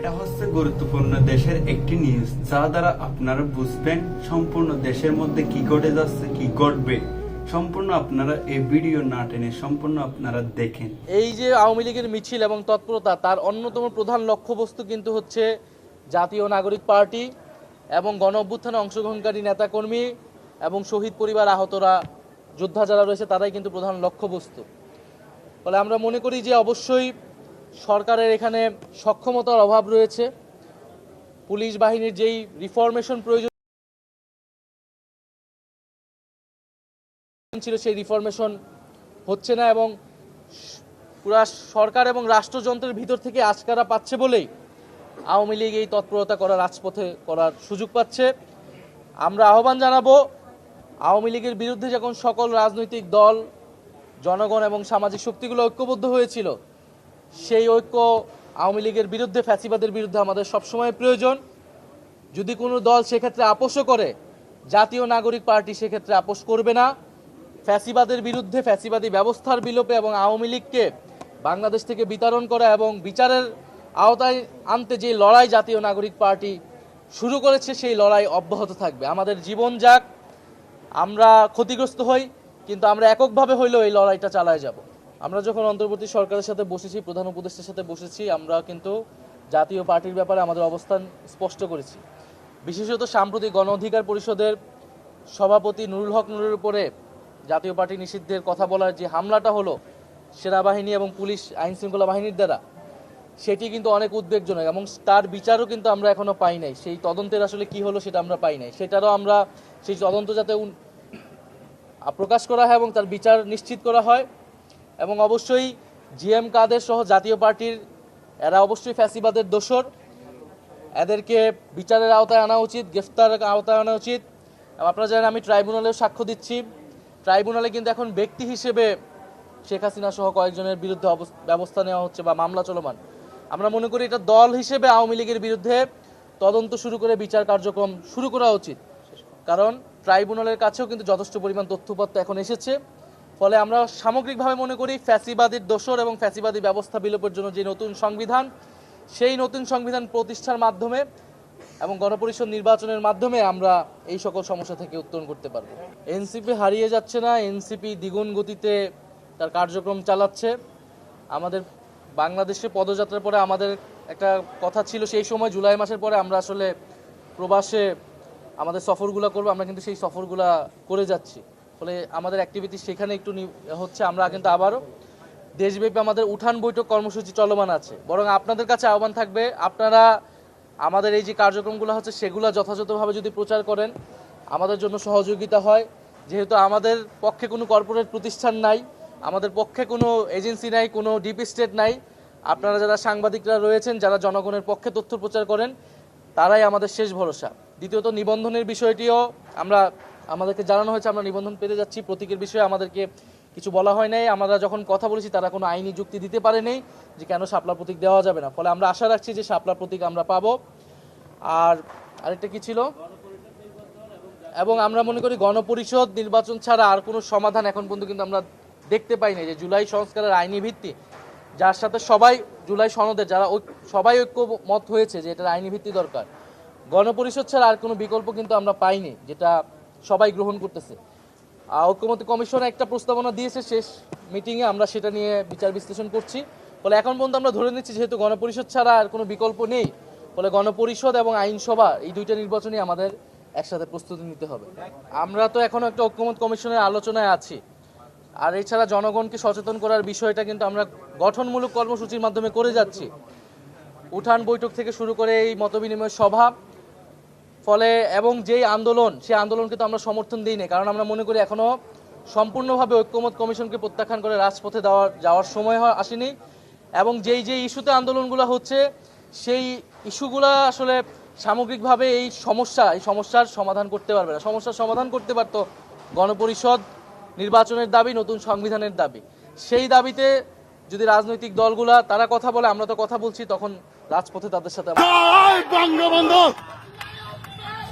এটা হচ্ছে গুরুত্বপূর্ণ দেশের একটি নিউজ যা দ্বারা আপনারা বুঝবেন সম্পূর্ণ দেশের মধ্যে কি ঘটে যাচ্ছে, কি ঘটবে। সম্পূর্ণ আপনারা এই ভিডিও না টেনে সম্পূর্ণ আপনারা দেখেন। এই যে আওয়ামী লীগের মিছিল এবং তৎপরতা, তার অন্যতম প্রধান লক্ষ্যবস্তু কিন্তু হচ্ছে জাতীয় নাগরিক পার্টি এবং গণ অভ্যুত্থানে অংশগ্রহণকারী নেতাকর্মী এবং শহীদ পরিবার আহতরা, যোদ্ধা যারা রয়েছে, তারাই কিন্তু প্রধান লক্ষ্যবস্তু। ফলে আমরা মনে করি যে অবশ্যই সরকারের এখানে সক্ষমতার অভাব রয়েছে। পুলিশ বাহিনীর যেই রিফরমেশন প্রয়োজন ছিল, সেই রিফরমেশন হচ্ছে না এবং পুরা সরকার এবং রাষ্ট্রযন্ত্রের ভিতর থেকে আশকারা পাচ্ছে বলেই আওয়ামী লীগ এই তৎপরতা করার রাজপথে করার সুযোগ পাচ্ছে। আমরা আহ্বান জানাব, আওয়ামী লীগের বিরুদ্ধে যখন সকল রাজনৈতিক দল, জনগণ এবং সামাজিক শক্তিগুলো ঐক্যবদ্ধ হয়েছিল সেই ঐক্য আওয়ামী লীগের বিরুদ্ধে, ফ্যাসিবাদের বিরুদ্ধে আমাদের সবসময় প্রয়োজন। যদি কোনো দল সেক্ষেত্রে আপোষও করে, জাতীয় নাগরিক পার্টি সেক্ষেত্রে আপোষ করবে না। ফ্যাসিবাদের বিরুদ্ধে, ফ্যাসিবাদী ব্যবস্থার বিলোপে এবং আওয়ামী লীগকে বাংলাদেশ থেকে বিতরণ করা এবং বিচারের আওতায় আনতে যে লড়াই জাতীয় নাগরিক পার্টি শুরু করেছে, সেই লড়াই অব্যাহত থাকবে। আমাদের জীবন যাক, আমরা ক্ষতিগ্রস্ত হই, কিন্তু আমরা এককভাবে হইলেও এই লড়াইটা চালায় যাব। আমরা যখন অন্তর্বর্তী সরকারের সাথে বসেছি, প্রধান উপদেষ্টার সাথে বসেছি, আমরা কিন্তু জাতীয় পার্টির ব্যাপারে আমাদের অবস্থান স্পষ্ট করেছি। বিশেষত সাম্প্রতিক গণ অধিকার পরিষদের সভাপতি নুরুল হক নুরের উপরে জাতীয় পার্টি নিষিদ্ধের কথা বলার যে হামলাটা হলো, সেনাবাহিনী এবং পুলিশ আইন শৃঙ্খলা বাহিনীর দ্বারা, সেটি কিন্তু অনেক উদ্বেগজনক এবং তার বিচারও কিন্তু আমরা এখনও পাই নাই। সেই তদন্তের আসলে কি হলো সেটা আমরা পাই নাই। সেটারও আমরা সেই তদন্ত যাতে প্রকাশ করা হয় এবং তার বিচার নিশ্চিত করা হয়। এবং অবশ্যই জিএম কাদের সহ জাতীয় পার্টির, এরা অবশ্যই ফ্যাসিবাদের দোসর এদেরকে বিচারের আওতায় আনা উচিত, গ্রেফতারের আওতায় আনা উচিত। আপনারা জানেন, আমি ট্রাইব্যুনালেও সাক্ষ্য দিচ্ছি। ট্রাইব্যুনালে কিন্তু এখন ব্যক্তি হিসেবে শেখ হাসিনা সহ কয়েকজনের বিরুদ্ধে ব্যবস্থা নেওয়া হচ্ছে বা মামলা চলমান। আমরা মনে করি এটা দল হিসেবে আওয়ামী লীগের বিরুদ্ধে তদন্ত শুরু করে বিচার কার্যক্রম শুরু করা উচিত। কারণ ট্রাইব্যুনালের কাছেও কিন্তু যথেষ্ট পরিমাণ তথ্যপত্র এখন এসেছে। ফলে আমরা সামগ্রিকভাবে মনে করি ফ্যাসিবাদীর দোসর এবং ফ্যাসিবাদী ব্যবস্থা বিলোপের জন্য যে নতুন সংবিধান, সেই নতুন সংবিধান প্রতিষ্ঠার মাধ্যমে এবং গণপরিষদ নির্বাচনের মাধ্যমে আমরা এই সকল সমস্যা থেকে উত্তরণ করতে পারব। এনসিপি হারিয়ে যাচ্ছে না, এনসিপি দ্বিগুণ গতিতে তার কার্যক্রম চালাচ্ছে। আমাদের বাংলাদেশে পদযাত্রার পরে আমাদের একটা কথা ছিল, সেই সময় জুলাই মাসের পরে আমরা আসলে প্রবাসে আমাদের সফরগুলো করব, আমরা কিন্তু সেই সফরগুলা করে যাচ্ছি। ফলে আমাদের অ্যাক্টিভিটি সেখানে একটু হচ্ছে আমরা কিন্তু আবারও দেশব্যাপী আমাদের উঠান বৈঠক কর্মসূচি চলমান আছে। বরং আপনাদের কাছে আহ্বান থাকবে, আপনারা আমাদের এই যে কার্যক্রমগুলো হচ্ছে সেগুলো যথাযথভাবে যদি প্রচার করেন, আমাদের জন্য সহযোগিতা হয়। যেহেতু আমাদের পক্ষে কোনো কর্পোরেট প্রতিষ্ঠান নাই, আমাদের পক্ষে কোনো এজেন্সি নাই, কোনো ডিপ স্টেট নাই, আপনারা যারা সাংবাদিকরা রয়েছেন, যারা জনগণের পক্ষে তথ্য প্রচার করেন, তারাই আমাদের শেষ ভরসা। দ্বিতীয়ত, নিবন্ধনের বিষয়টিও আমরা আমাদেরকে জানানো হয়েছে, আমরা নিবন্ধন পেতে যাচ্ছি। প্রতীকের বিষয়ে আমাদেরকে কিছু বলা হয় নাই। আমরা যখন কথা বলেছি, তারা কোনো আইনি যুক্তি দিতে পারেনি যে কেন শাপলা প্রতীক দেওয়া যাবে না। ফলে আমরা আশা রাখছি যে শাপলা প্রতীক আমরা পাবো। আর আরেকটা কি ছিল? এবং আমরা মনে করি গণপরিষদ নির্বাচন ছাড়া আর কোনো সমাধান এখন পর্যন্ত কিন্তু আমরা দেখতে পাই নাই যে জুলাই সংস্কারের আইনি ভিত্তি, যার সাথে সবাই জুলাই সনদে, যারা সবাই ঐক্যমত হয়েছে যে এটার আইনি ভিত্তি দরকার। গণপরিষদ ছাড়া আর কোনো বিকল্প কিন্তু আমরা পাইনি, যেটা সবাই গ্রহণ করতেছে। আহ, ঐক্যমত্য কমিশন একটা প্রস্তাবনা দিয়েছে শেষ মিটিংয়ে আমরা সেটা নিয়ে বিচার বিশ্লেষণ করছি। ফলে এখন পর্যন্ত আমরা ধরে নিচ্ছি যেহেতু গণপরিষদ ছাড়া আর কোনো বিকল্প নেই ফলে গণপরিষদ এবং আইনসভা এই দুইটা নির্বাচনই আমাদের একসাথে প্রস্তুতি নিতে হবে। আমরা তো এখনও একটা ঐক্যমত কমিশনের আলোচনায় আছি। আর এছাড়া জনগণকে সচেতন করার বিষয়টা কিন্তু আমরা গঠনমূলক কর্মসূচির মাধ্যমে করে যাচ্ছি। উঠান বৈঠক থেকে শুরু করে এই মতবিনিময় সভা ফলে এবং যেই আন্দোলন, সেই আন্দোলনকে তো আমরা সমর্থন দিই কারণ আমরা মনে করি এখনও সম্পূর্ণভাবে ঐক্যমত কমিশনকে প্রত্যাখ্যান করে রাজপথে দেওয়ার, যাওয়ার সময় আসেনি। এবং যেই যেই ইস্যুতে আন্দোলনগুলো হচ্ছে, সেই ইস্যুগুলা আসলে সামগ্রিকভাবে এই সমস্যা, এই সমস্যার সমাধান করতে পারবে না। সমস্যার সমাধান করতে পারতো গণপরিষদ, নির্বাচনের দাবি, নতুন সংবিধানের দাবি। সেই দাবিতে যদি রাজনৈতিক দলগুলা, তারা কথা বলে, আমরা তো কথা বলছি, তখন রাজপথে তাদের সাথে বঙ্গবন্ধু!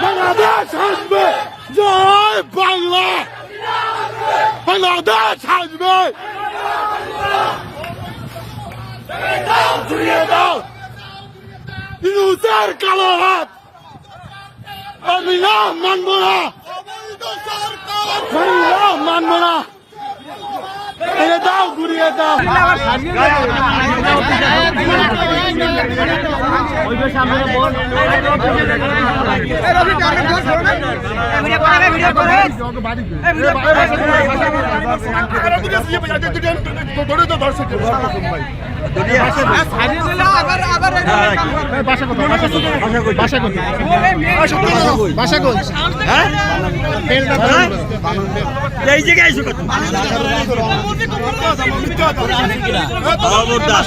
বাংলাদেশ আসবে জয় বাংলা। বাংলাদেশ আসবে ইউনুসের কালো হাত। আমি না মানব না। আমি না মানব না। দাও, ঘুরিয়ে দাও। এই জায়গায় এসো কত খবরদার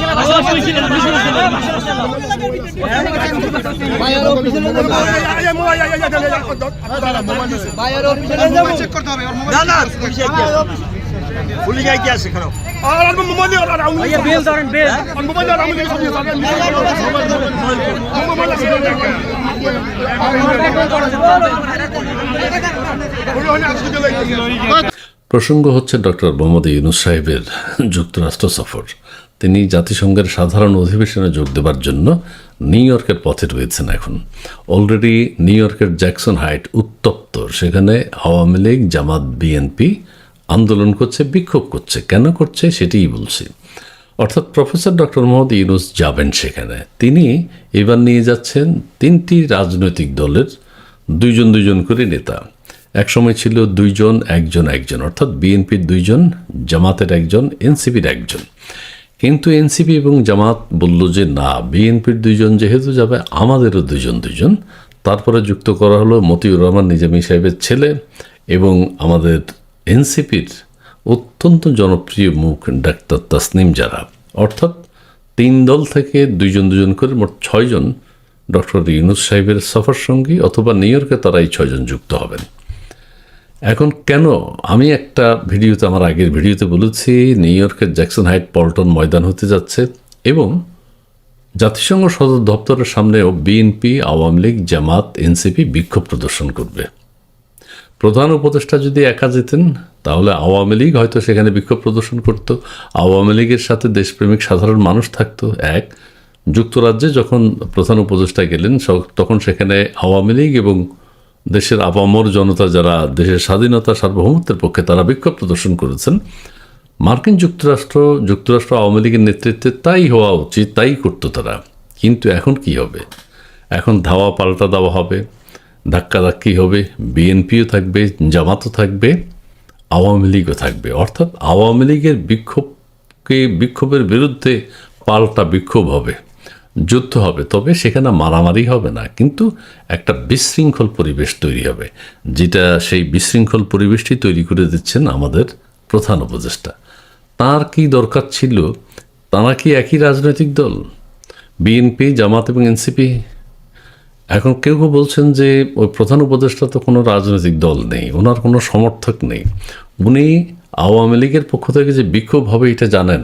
প্রসঙ্গ হচ্ছে ডক্টর মোহাম্মদ ইউনুস সাহেবের যুক্তরাষ্ট্র সফর। তিনি জাতিসংঘের সাধারণ অধিবেশনে যোগ দেবার জন্য নিউ ইয়র্কের পথে রয়েছেন এখন। অলরেডি নিউ ইয়র্কের জ্যাকসন হাইট উত্তপ্ত। সেখানে আওয়ামী লীগ, জামাত, বিএনপি আন্দোলন করছে, বিক্ষোভ করছে। কেন করছে সেটিই বলছি। অর্থাৎ প্রফেসর ডক্টর মোহাম্মদ ইউনুস যাবেন সেখানে। তিনি এবার নিয়ে যাচ্ছেন তিনটি রাজনৈতিক দলের দুইজন দুইজন করে নেতা। একসময় ছিল দুইজন, একজন একজন। অর্থাৎ বিএনপির দুইজন, জামাতের একজন, এনসিপির একজন। কিন্তু এনসিপি এবং জামাত বলল যে, না, বিএনপির দুইজন যেহেতু যাবে, আমাদেরও দুজন দুজন তারপরে যুক্ত করা হলো মতিউর রহমান, নিজামী সাহেবের ছেলে এবং আমাদের এনসিপির অত্যন্ত জনপ্রিয় মুখ ডাক্তার তাসনিম যারা অর্থাৎ তিন দল থেকে দুইজন দুজন করে মোট ছয়জন ডক্টর ইউনুস সাহেবের সফর সঙ্গী অথবা নিউ ইয়র্কে তারা এই ছয়জন যুক্ত হবেন। এখন কেন? আমি একটা ভিডিওতে, আমার আগের ভিডিওতে বলেছি, নিউ ইয়র্কের জ্যাকসন হাইট পল্টন ময়দান হতে যাচ্ছে এবং জাতিসংঘ সদর দপ্তরের সামনেও BNP Awami League, Jamaat NCP বিক্ষোভ প্রদর্শন করবে। প্রধান উপদেষ্টা যদি একা যেতেন, তাহলে আওয়ামী লীগ হয়তো সেখানে বিক্ষোভ প্রদর্শন করত। আওয়ামী লীগের সাথে দেশপ্রেমিক সাধারণ মানুষ থাকতো, এক। যুক্তরাজ্যে যখন প্রধান উপদেষ্টা গেলেন তখন সেখানে আওয়ামী লীগ এবং দেশের আপামর জনতা যারা দেশের স্বাধীনতা সার্বভৌমত্বের পক্ষে তারা বিক্ষোভ প্রদর্শন করেছেন, মার্কিন যুক্তরাষ্ট্র যুক্তরাষ্ট্র আওয়ামী লীগের নেতৃত্বে তাই হওয়া উচিত, তাই করতো তারা। কিন্তু এখন কি হবে? এখন ধাওয়া পাল্টা দেওয়া হবে ধাক্কাধাক্কি হবে, বিএনপিও থাকবে, জামাতও থাকবে, আওয়ামী লীগও থাকবে। অর্থাৎ আওয়ামী লীগের বিক্ষোভকে, বিক্ষোভের বিরুদ্ধে পাল্টা বিক্ষোভ হবে। যুদ্ধ হবে, তবে সেখানে মারামারি হবে না, কিন্তু একটা বিশৃঙ্খল পরিবেশ তৈরি হবে, যেটা সেই বিশৃঙ্খল পরিবেশটি তৈরি করে দিচ্ছেন আমাদের প্রধান উপদেষ্টা। তার কি দরকার ছিল? তারা কি একই রাজনৈতিক দল? বিএনপি, জামাত এবং এনসিপি? এখন কেউ কেউ বলছেন যে ওই প্রধান উপদেষ্টা তো কোনো রাজনৈতিক দল নেই, ওনার কোনো সমর্থক নেই। উনি আওয়ামী লীগের পক্ষ থেকে যে বিক্ষোভ হবে এটা জানেন।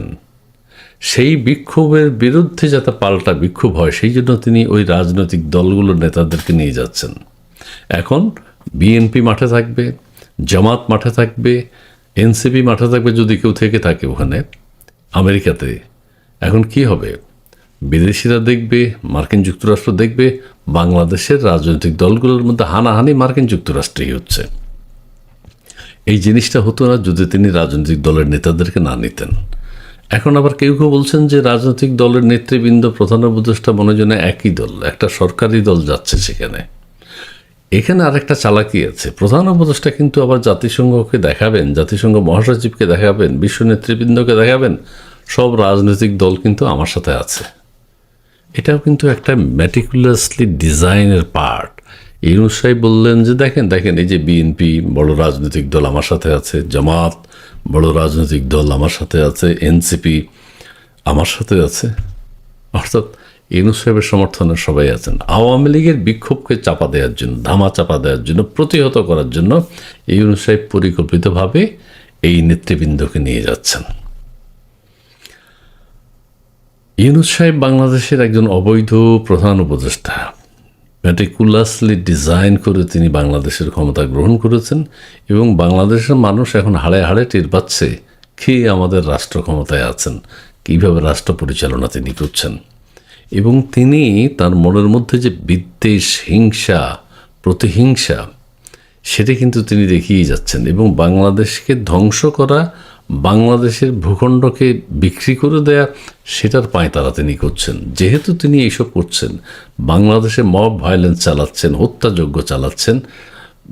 সেই বিক্ষোভের বিরুদ্ধে যাতে পাল্টা বিক্ষোভ হয়, সেই জন্য তিনি ওই রাজনৈতিক দলগুলোর নেতাদেরকে নিয়ে যাচ্ছেন। এখন বিএনপি মাঠে থাকবে, জামাত মাঠে থাকবে, এনসিপি মাঠে থাকবে, যদি কেউ থেকে থাকে ওখানে, আমেরিকাতে। এখন কি হবে? বিদেশিরা দেখবে, মার্কিন যুক্তরাষ্ট্র দেখবে, বাংলাদেশের রাজনৈতিক দলগুলোর মধ্যে হানাহানি মার্কিন যুক্তরাষ্ট্রেই হচ্ছে। এই জিনিসটা হতো না যদি তিনি রাজনৈতিক দলের নেতাদেরকে না নিতেন। এখন আবার কেউ কেউ বলছেন যে রাজনৈতিক দলের নেতৃবৃন্দ, প্রধান উপদেষ্টা মনে জন্য একই দল, একটা সরকারি দল যাচ্ছে সেখানে। এখানে আরেকটা চালাকি আছে। প্রধান উপদেষ্টা কিন্তু আবার জাতিসংঘকে দেখাবেন, জাতিসংঘ মহাসচিবকে দেখাবেন, বিশ্ব নেতৃবৃন্দকে দেখাবেন, সব রাজনৈতিক দল কিন্তু আমার সাথে আছে। এটাও কিন্তু একটা ম্যাটিকুলাসলি ডিজাইনের পার্ট ইউনুস সাহেব বললেন যে, দেখেন দেখেন, এই যে বিএনপি, বড় রাজনৈতিক দল আমার সাথে আছে, জামাত বড় রাজনৈতিক দল আমার সাথে আছে এনসিপি আমার সাথে আছে। অর্থাৎ ইউনুস সাহেবের সমর্থনে সবাই আছেন। আওয়ামী লীগের বিক্ষোভকে চাপা দেওয়ার জন্য, ধামা চাপা দেওয়ার জন্য, প্রতিহত করার জন্য ইউনুস সাহেব পরিকল্পিতভাবে এই নেতৃবৃন্দকে নিয়ে যাচ্ছেন। ইউনুস সাহেব বাংলাদেশের একজন অবৈধ প্রধান উপদেষ্টা। ম্যাটিকুলাসলি ডিজাইন করে তিনি বাংলাদেশের ক্ষমতা গ্রহণ করেছেন এবং বাংলাদেশের মানুষ এখন হাড়ে হাড়ে টের পাচ্ছে কে আমাদের রাষ্ট্র ক্ষমতায় আছেন, কীভাবে রাষ্ট্র পরিচালনা তিনি করছেন। এবং তিনি তার মনের মধ্যে যে বিদ্বেষ, হিংসা, প্রতিহিংসা, সেটা কিন্তু তিনি দেখিয়ে যাচ্ছেন এবং বাংলাদেশকে ধ্বংস করা বাংলাদেশের ভূখণ্ডকে বিক্রি করে দেয়া, সেটার পাঁয়তারা তিনি করছেন। যেহেতু তিনি এইসব করছেন, বাংলাদেশে মব ভায়োলেন্স চালাচ্ছেন, হত্যাযজ্ঞ চালাচ্ছেন,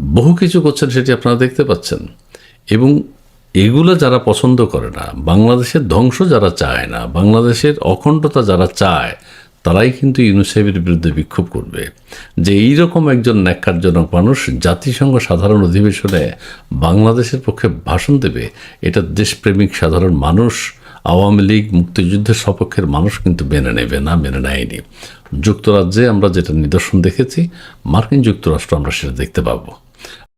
বহু কিছু করছেন সেটি আপনারা দেখতে পাচ্ছেন। এবং এগুলো যারা পছন্দ করে না, বাংলাদেশের ধ্বংস যারা চায় না, বাংলাদেশের অখণ্ডতা যারা চায় তারাই কিন্তু ইউনিসেফের বিরুদ্ধে বিক্ষোভ করবে। যে এইরকম একজন ন্যাক্কারজনক মানুষ জাতিসংঘ সাধারণ অধিবেশনে বাংলাদেশের পক্ষে ভাষণ দেবে, এটা দেশপ্রেমিক সাধারণ মানুষ, আওয়ামী লীগ, মুক্তিযুদ্ধের সপক্ষের মানুষ কিন্তু মেনে নেবে না, মেনে নেয়নি। যুক্তরাজ্যে আমরা যেটা নিদর্শন দেখেছি, মার্কিন যুক্তরাষ্ট্র আমরা সেটা দেখতে পাবো।